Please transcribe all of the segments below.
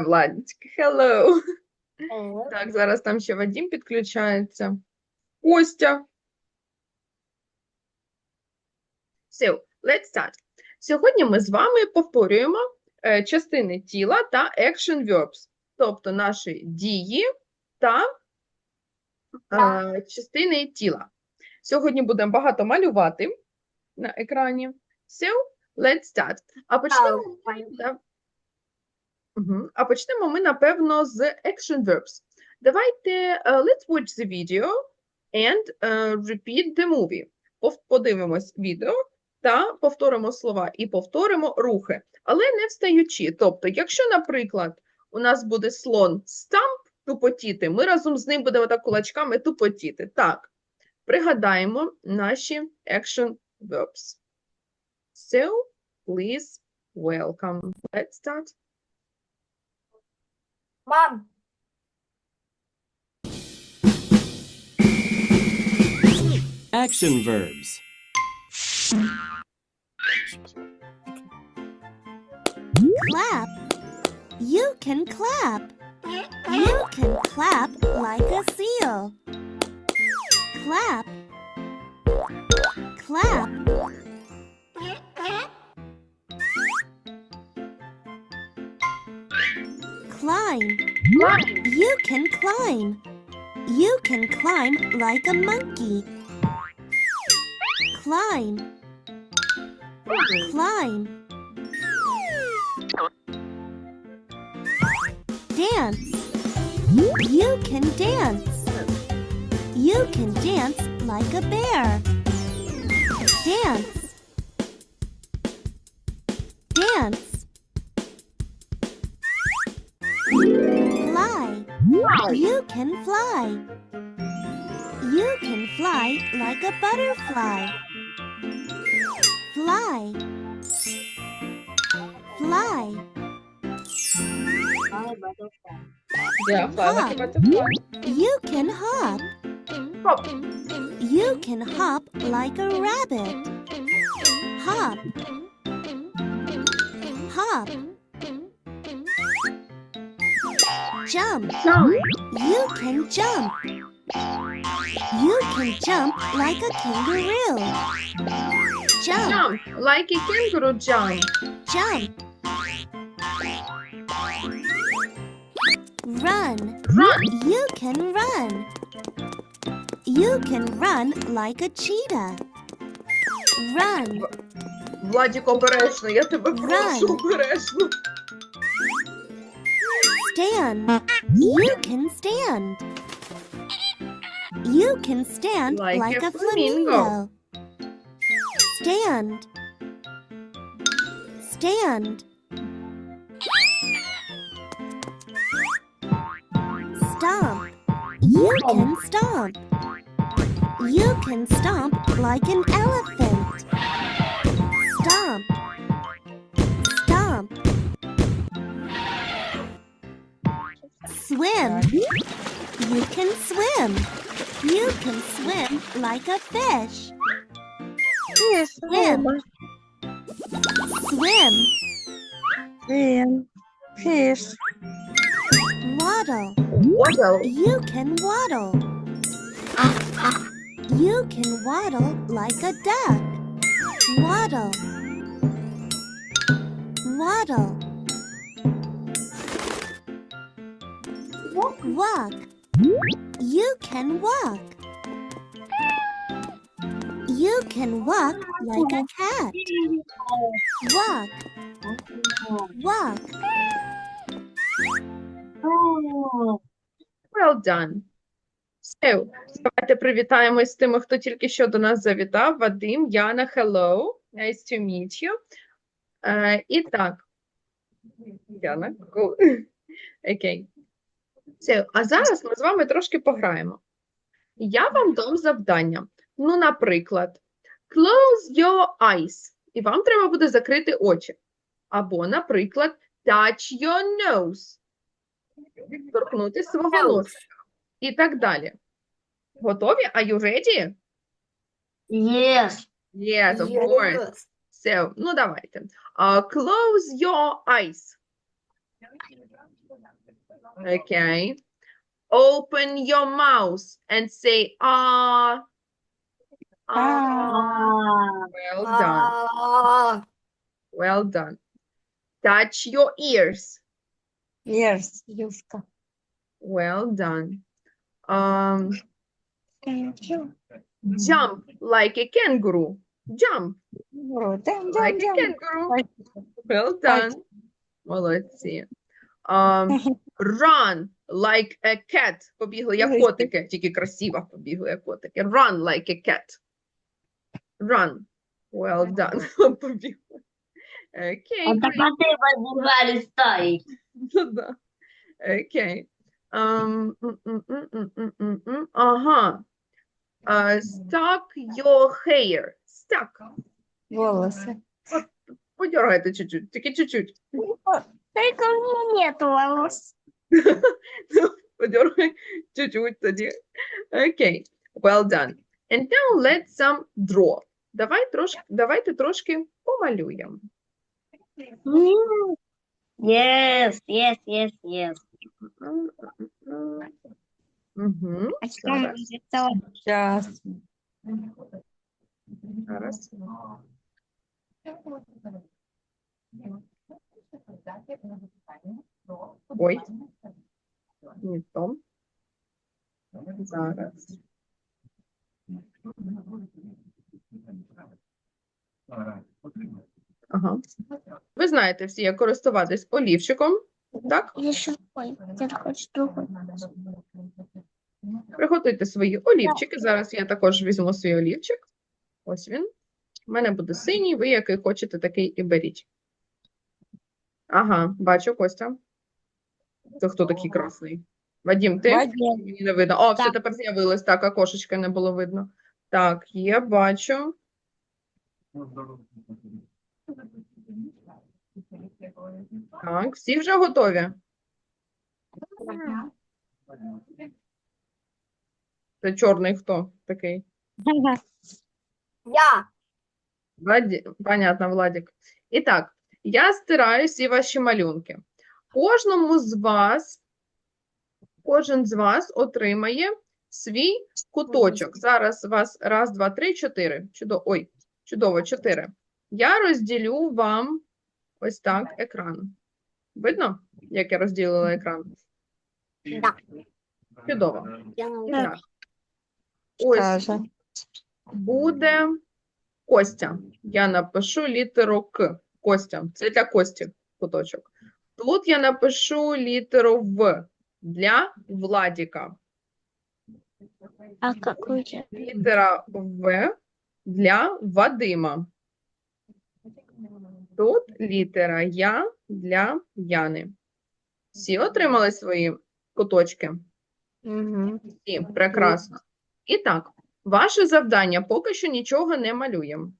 Владечка, hello. Так, зараз там ще Вадим підключається. Костя. So, let's start. Сьогодні ми з вами повторюємо е, частини тіла та action verbs, тобто наші дії та е, частини тіла. Сьогодні будемо багато малювати на екрані. So, let's start. А почнемо Да. А почнемо ми, напевно, з action verbs. Давайте uh, let's watch the video and uh, repeat the movie. Подивимось відео та повторимо слова і повторимо рухи, але не встаючи. Тобто, якщо, наприклад, у нас буде слон stamp тупотіти, ми разом з ним будемо так кулачками тупотіти. Так, пригадаємо наші action verbs. So, please, welcome. Let's start. Mom. Action verbs. Clap. You can clap. You can clap like a seal. Clap. Clap. Climb. You can climb. You can climb like a monkey. Climb. Climb. Dance. You can dance. You can dance like a bear. Dance. Dance. You can fly. You can fly like a butterfly. Fly. Fly. Yeah, fly like a Hop. butterfly. You can hop. Hop. You can hop like a rabbit. Hop. Hop. Jump. Jump. You can jump. You can jump like a kangaroo. Jump. Jump. Like a kangaroo jump. Jump. Run. Run. You can run. You can run like a cheetah. Run. Владік, обережно, я тебе прошу, Run. обережно. Stand. You can stand. You can stand Like like, a flamingo. flamingo. Stand. Stand. Stomp. You can stomp. You can stomp like an elephant. Stomp. Swim. You can swim. You can swim like a fish. Swim. Swim. Swim. Fish. Waddle. Waddle. You can waddle. You can waddle like a duck. Waddle. Waddle. Walk. You can walk. You can walk like a cat. Walk. Walk. Well done. So, давайте привітаємось з тими, хто тільки що до нас завітав. Вадим, Яна, hello. Nice to meet you. Е, і так. Яна, go. Окей. So, а зараз ми з вами трошки пограємо. Я вам дам завдання. Ну, наприклад, close your eyes. І вам треба буде закрити очі. Або, наприклад, touch your nose. Торкнути свого носа. І так далі. Готові? Are you ready? Yes. Yes, of course. So, ну давайте. Uh, close your eyes. Okay. Open your mouth and say ah. Ah. Well done. А, Well done. Touch your ears. Yes, Юшка. Well done. Um, jump like a kangaroo. Jump Дем, like дем, a дем. kangaroo. Well done. Молодці. Um, run like a cat. Побігли як Ой, котики, тільки красиво побігли як котики. Run like a cat. Run. Well done. Побігли. Окей, А так а ти возбужали стаї. Ну да. Окей. Ам, м, м, м, м, м, м, м. Ага. А, Stuck your hair. Stuck. Волоси. Подергайте чуть-чуть, тільки чуть-чуть. Только у меня нет волос. Подергай чуть-чуть тоді. Окей. Well done. And now let's some draw. Давай трошки, давайте трошки помалюємо. Yes, yes, yes, yes. Угу. А Зараз. Сейчас. Зараз. Ой. Не то. Зараз. Ага. Ви знаєте всі, як користуватись олівчиком, так? Я хочу другой. Приготуйте свої олівчики. Зараз я також візьму свій олівчик. Ось він. У мене буде синій, ви який хочете, такий і беріть. Ага, бачу, Костя. Це хто такий красний? Вадім, ти? Вадим. Мені не видно. О, все Так. тепер з'явилось. Так, окошечка не було видно. Так, є, бачу. Так, всі вже готові? Це чорний хто такий? Я. Владі... Понятно, Владик. І так, я стираю всі ваші малюнки. Кожному з вас, кожен з вас отримає свій куточок. Зараз у вас раз, два, три, чотири. Чудово, ой, чудово, чотири. Я розділю вам ось так екран. Видно, як я розділила екран? Да. Чудово. Я Так. Ось Каже. буде Костя. Я напишу літеру К. Костя. Це для Кості куточок. Тут я напишу літеру В для Владіка. А? Літера В для Вадима. Тут літера Я для Яни. Всі отримали свої куточки? Угу. Всі, прекрасно. І так, ваше завдання поки що нічого не малюємо.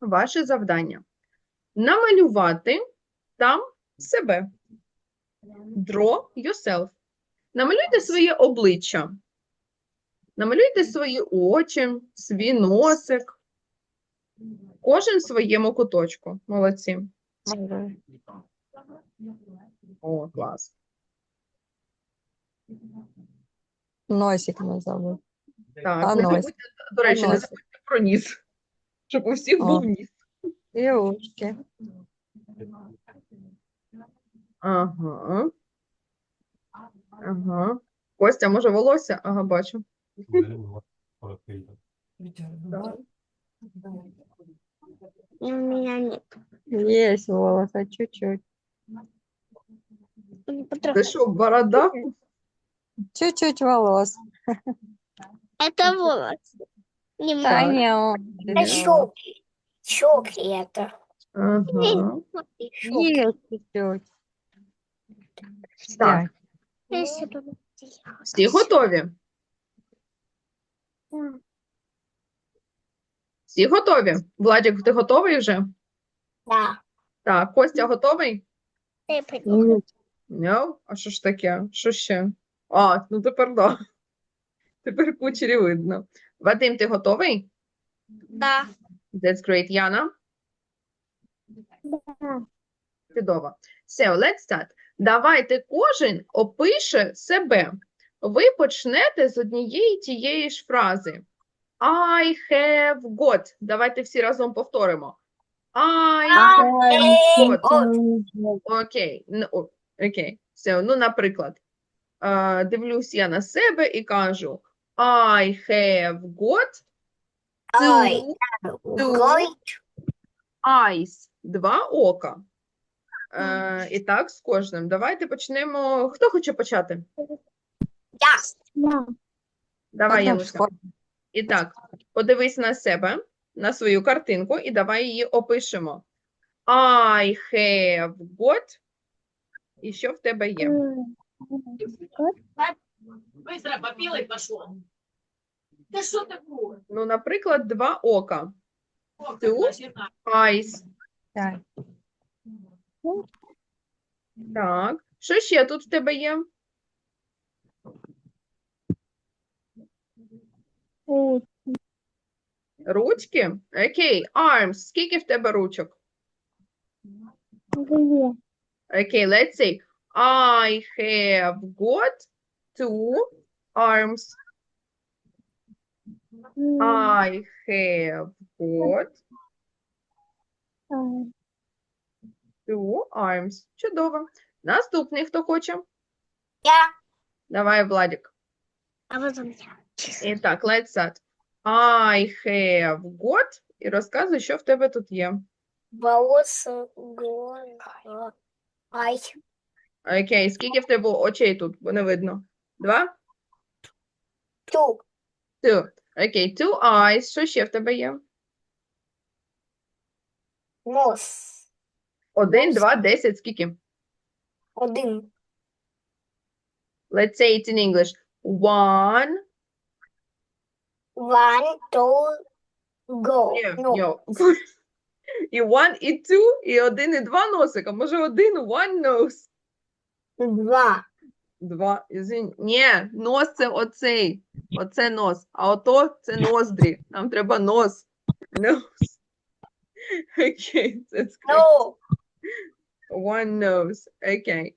Ваше завдання намалювати там себе. Draw yourself. Намалюйте своє обличчя. Намалюйте свої очі, свій носик. Кожен в своєму куточку. Молодці. О, клас. Носик не забыл. Так, А не носик? забудьте, до речі, не носик? забудьте про ніс. Щоб у всіх О. був ніс. И ушки. Ага. Ага. Костя, може, волосся? Ага, бачу. Так. У меня нет. Есть волосы, чуть-чуть. Це що, борода? Чуть-чуть волос. Это волос. Не Да он. Это щеки. Щеки это. Ага. Есть чуть-чуть. Так, всі готові? Всі готові? Владик, ти готовий вже? Да. Так, Костя готовий? No? А що ж таке? Що ще? А, ну тепер да. Тепер кучері видно. Вадим, ти готовий? Да. That's great. Яна? Чудово. So, let's start. Давайте кожен опише себе. Ви почнете з однієї тієї ж фрази. I have got. Давайте всі разом повторимо. I have got. Окей. Ну, окей. Все. Ну, наприклад, дивлюсь я на себе і кажу I have got two Гой. eyes. Два ока. Е, і так з кожним. Давайте почнемо. Хто хоче почати? Я. Давай, Януся. І так, подивись на себе, на свою картинку, і давай її опишемо. I have got. І що в тебе є? Быстро попила и пошло. Да что такое? Ну, наприклад, два ока. На. Eyes. Так. Що ще тут в тебе є? Ручки? Окей. Arms. Скільки в тебе ручок? Окей, let's say. I have got two arms. I have got two arms. Чудово. Наступний, хто хоче? Я. Давай, Владик. А потом я. І так, let's start. I have got. І розказуй, що в тебе тут є. Волосы. голова. Ай. Окей, скільки в тебе очей тут? Бо не видно. Два? Ту. Two. Окей, two eyes. Що ще в тебе є? Нос. Один, два, десять. Скільки? Один. Let's say it in English. One. One, two, go. Ні, Ну, ні. І one, і two, і один, і два носика. Може один, one nose. два. Два. Извини. Ні, нос це оцей. Оце нос. А ото це ноздрі. Нам треба нос. Nose. Окей, that's great. One nose. Окей.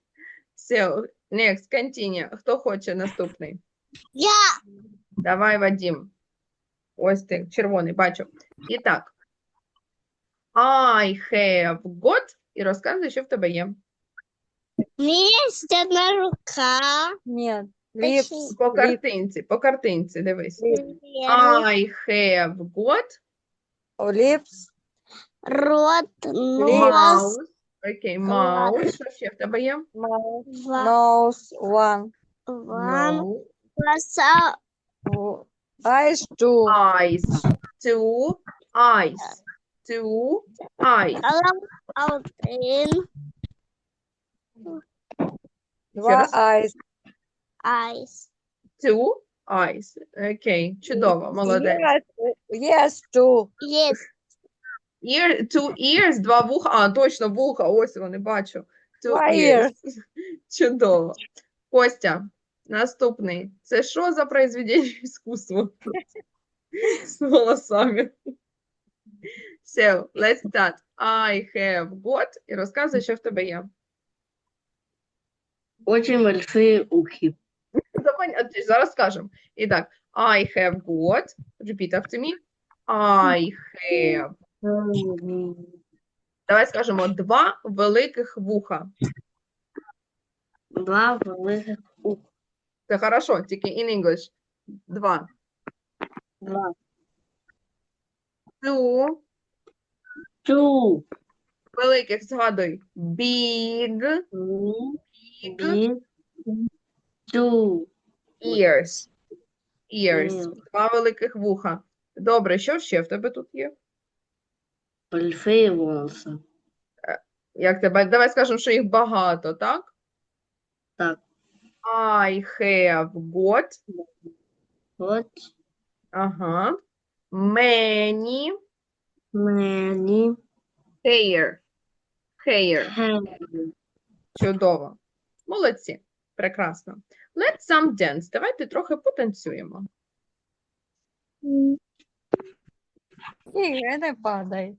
So, next, continue. Хто хоче наступний? я. Давай, Вадим. Ось ти, червоний, бачу. І так. I have got. І розказуй, що в тебе є. Есть одна рука. Нет. Точнее. По картинці, по картинці, дивись. I have got Липс. Рот, mouse. Окей, mouse. Що ще в тебе є? Nose. One. Ван, Nose. глаза, W- Eyes. Two. Eyes. Two eyes. Two eyes. голова, один, Два раз. eyes. айс. Two eyes. Окей, чудово, молодець. Yes. Yes. Two. Есть. Ear, two ears, два вуха. А, точно, вуха, ось вони, бачу. Two Два ears. Чудово. Костя, наступний. Це що за произведення іскусства? З волосами. So, let's start. I have got. І розказуй, що в тебе є. Очень большие ухи. Зараз скажемо. І так, I have got. Repeat after me. I have. Давай скажемо два великих вуха. Два великих уха. Це хорошо, тільки in English. Два. Два. Two. Two. Великих згадуй. Big big. Two. ears. Ears. Ears. Два великих вуха. Добре, що ще в тебе тут є? Большие волосы. Як тебе? Давай скажемо, що їх багато, так? Так. I have got. Вот. Ага. Many Many. hair. Hair. Hair. Чудово. Молодці. Прекрасно. Let's some dance. Давайте трохи потанцюємо. Ігри, не падай.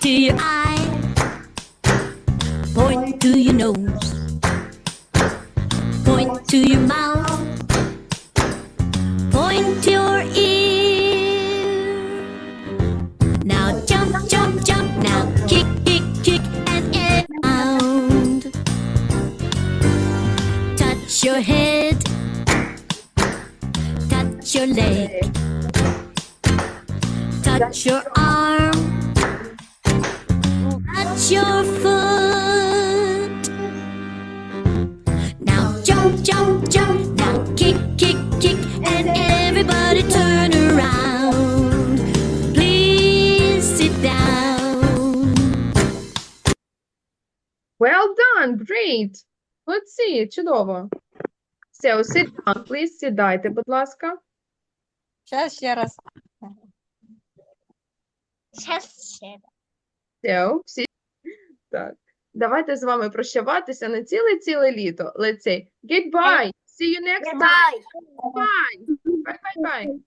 To your eye. Point to your nose. Point to your mouth. Point to your ear. Now jump, jump, jump. Now kick, kick, kick, and around. Touch your head. Touch your leg. Touch your arm. Done, great. Молодці, чудово. So, sit down, please, сідайте, будь ласка. Сейчас ще раз. Сейчас ще. So, всі... Так. Давайте з вами прощаватися на ціле-ціле літо. Let's say goodbye. See you next time. Bye. Bye, bye, bye.